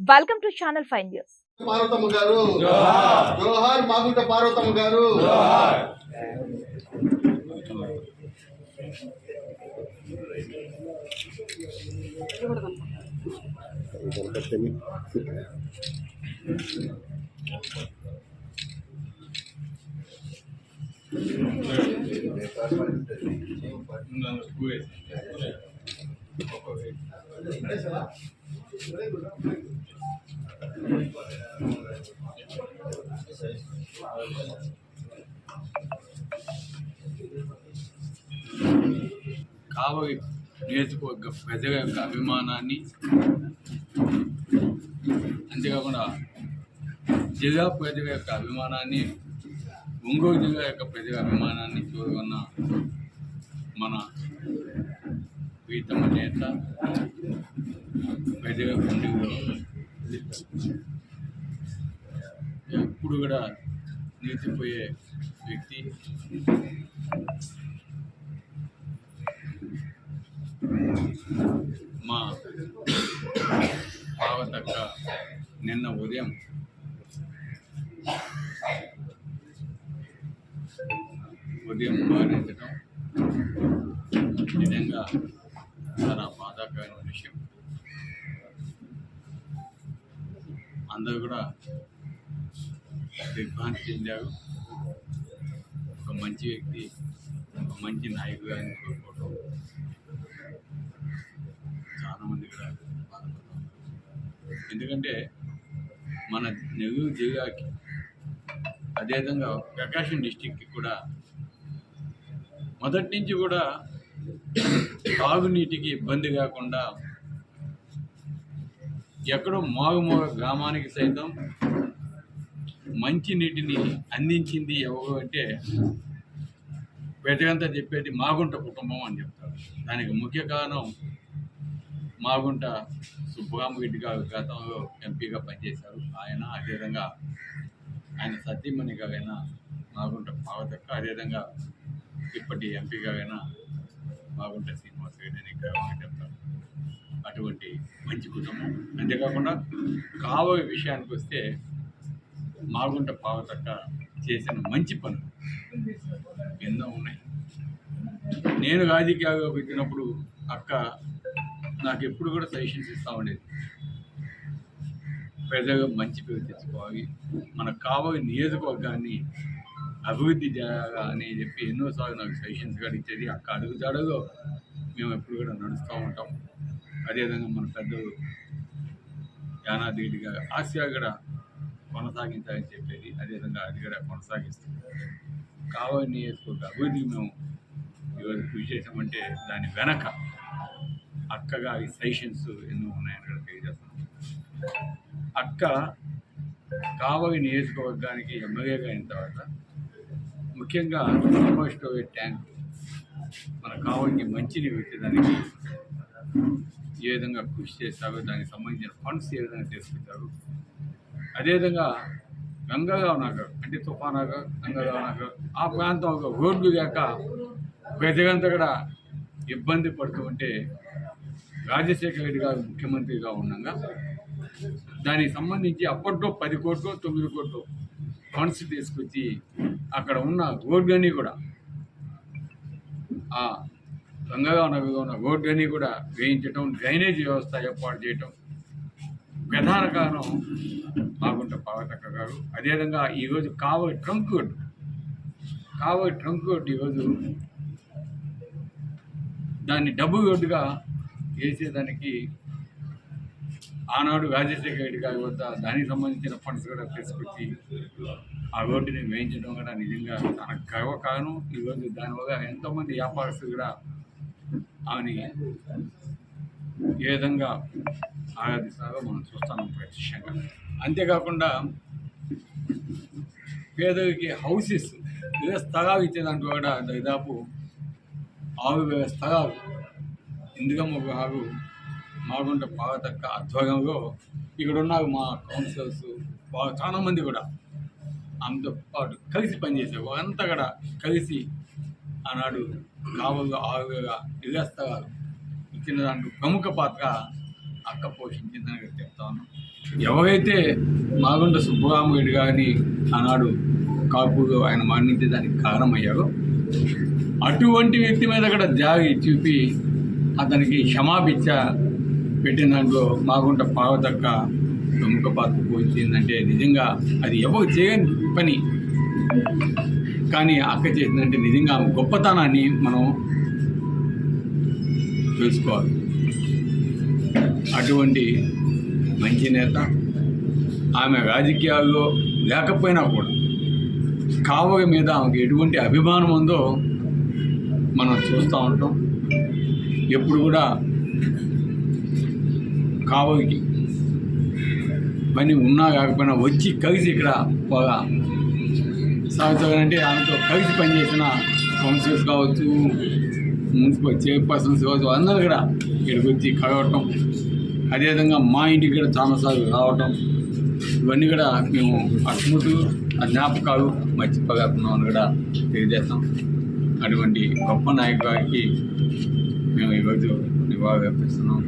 welcome to channel five news Parvathamma గారు జోహార్ మాగుంట పార్వతమ్మ గారు కావలి నియోజకవర్గ ప్రజల యొక్క అభిమానాన్ని అంతేకాకుండా జిల్లా ప్రజల యొక్క అభిమానాన్ని ఒంగోలు జిల్లా యొక్క ప్రజల అభిమానాన్ని చూడగొన్న మన ప్రీతమ నేత ప్రజల బంధువులు ఎప్పుడు కూడా నిలిచిపోయే వ్యక్తి. మా పావతక్క నిన్న ఉదయం ఉదయం మరణించడం నిజంగా అందరూ కూడా దిగ్భ్రాంతి చెందారు. ఒక మంచి వ్యక్తి ఒక మంచి నాయకుడు అని కోరుకోవడం చాలామంది కూడా బాధపడుతున్నారు. ఎందుకంటే మన నెల్లూరు జిల్లాకి అదేవిధంగా ప్రకాశం డిస్టిక్కి కూడా మొదటి నుంచి కూడా తాగునీటికి ఇబ్బంది కాకుండా ఎక్కడో మోగమోగ గ్రామానికి సైతం మంచి నీటిని అందించింది ఎవరు అంటే ప్రజలంతా చెప్పేది మాగుంట కుటుంబం అని చెప్తారు. దానికి ముఖ్య కారణం మాగుంట సుబ్బరామరెడ్డి గారు గతంలో ఎంపీగా పనిచేశారు. ఆయన అదేవిధంగా ఆయన సతీమణి గారైనా మాగుంట పావతక్క అదేవిధంగా ఇప్పటి ఎంపీ అయినా మాగుంట శ్రీనివాసరెడ్డి అని గర్వంగా చెప్తారు. అటువంటి మంచి కుటుంబం అంతేకాకుండా కావలి విషయానికి వస్తే మాగుంట పావతక్క చేసిన మంచి పనులు ఎన్నో ఉన్నాయి. నేను రాజకీయాల్లోకి పెట్టినప్పుడు అక్క నాకు ఎప్పుడు కూడా సజెషన్స్ ఇస్తూ ఉండేది. ప్రజలు మంచి పేరు తెచ్చుకోవాలి. మనకు కావాలి నియోజకవర్గాన్ని అభివృద్ధి చేయాలా అని చెప్పి ఎన్నోసార్లు నాకు సజెషన్స్ కూడా ఇచ్చేది. అక్క అడుగుజాడలో మేము ఎప్పుడు కూడా నడుస్తూ ఉంటాం. అదేవిధంగా మన పెద్దలు యానాది గారు ఆసియా కూడా కొనసాగించాలని చెప్పేది అదేవిధంగా అది కూడా కొనసాగిస్తుంది. కావాలి నియోజకవర్గ అభివృద్ధికి మేము ఈరోజు కృషి చేసామంటే దాని వెనక అక్కగా ఈ సైషన్స్ ఎన్నో ఉన్నాయని కూడా తెలియజేస్తున్నాం. అక్క కావవి నియోజకవర్గానికి ఎమ్మెల్యేగా అయిన తర్వాత ముఖ్యంగా సూపర్ స్టోరేజ్ ట్యాంక్ మన కావలికి మంచిని పెట్టేదానికి ఏ విధంగా కృషి చేస్తారు దానికి సంబంధించిన ఫండ్స్ ఏ విధంగా తీసుకొచ్చారు? అదేవిధంగా గంగారావు నగర్ అంటే తుఫానగర్ గంగారావు నగర్ ఆ ప్రాంతం రోడ్లు లేక ప్రజలంతా కూడా ఇబ్బంది పడుతూ ఉంటే రాజశేఖర రెడ్డి గారు ముఖ్యమంత్రిగా ఉండగా దానికి సంబంధించి అప్పట్లో పది కోట్లు తొమ్మిది కోట్లు ఫండ్స్ తీసుకొచ్చి అక్కడ ఉన్న రోడ్లన్నీ కూడా దొంగగా ఉన్న నగర్లో ఉన్న కూడా వేయించడం డ్రైనేజ్ వ్యవస్థ ఏర్పాటు చేయటం. ప్రధాన కారణం మాగుంట పావతక్క గారు. అదేవిధంగా ఈరోజు Kavali trunk road Kavali trunk road ఈరోజు దాన్ని డబ్బు రోడ్డుగా వేసేదానికి ఆనాడు రాజశేఖర రెడ్డి గారి వద్ద దానికి సంబంధించిన ఫండ్స్ కూడా తీసుకొచ్చి ఆ రోడ్డుని వేయించడం కూడా నిజంగా తనకు గర్వకారణం. ఈరోజు దానివల్ల ఎంతోమంది వ్యాపారస్తులు కూడా ఆమెని ఏ విధంగా ఆరాధిస్తారో మనం చూస్తాం ప్రత్యక్షంగా. అంతేకాకుండా పేదలకి హౌసెస్ వేల స్థలాలు ఇచ్చేదానికి కూడా దాదాపు ఆరు వేల స్థలాలు ఇందుకమ్మ గారు మాగుంట పావతక్క ఆధ్వర్యంలో ఇక్కడ ఉన్నారు మా కౌన్సిలర్స్. వాళ్ళు చాలా మంది కూడా ఆమెతో పాటు కలిసి పనిచేసారు వాళ్ళంతా కూడా కలిసి ఆనాడు కావలు ఆరు వేల ఇచ్చిన దాంట్లో ప్రముఖ పాత్ర అక్క పోషించిందని చెప్తా ఉన్నాం. ఎవరైతే మాగుంట సుబ్బరామరెడ్డి గారిని ఆనాడు కాపుడు ఆయన మరణించేదానికి కారణమయ్యారో అటువంటి వ్యక్తి మీద కూడా జాగి చూపి అతనికి క్షమాపిచ్చ పెట్టిన దాంట్లో మాగుంట పార్వతక్క ప్రముఖ పాత్ర పోయిందంటే నిజంగా అది ఎవరు చేయని పని. కానీ అక్క చేసిందంటే నిజంగా గొప్పతనాన్ని మనం తెలుసుకోవాలి. అటువంటి మంచి నేత ఆమె రాజకీయాల్లో లేకపోయినా కూడా కావగ మీద ఆమెకు ఎటువంటి అభిమానం ఉందో మనం చూస్తూ ఉంటాం. ఎప్పుడు కూడా కావకి పని ఉన్నా కాకపోయినా వచ్చి కలిసి ఇక్కడ బాగా సాగుతారంటే ఆమెతో కలిసి పనిచేసిన కౌన్సిలర్స్ కావచ్చు మున్సిపల్ చైర్పర్సన్స్ కావచ్చు అందరూ కూడా ఇక్కడికి వచ్చి కలవటం అదేవిధంగా మా ఇంటికి కూడా చాలాసార్లు రావటం ఇవన్నీ కూడా మేము అస్మృతులు ఆ జ్ఞాపకాలు మర్చిపోగలుగుతున్నామని కూడా తెలియజేస్తాం. అటువంటి గొప్ప నాయకుడికి మేము ఈరోజు నివాళి అర్పిస్తున్నాం.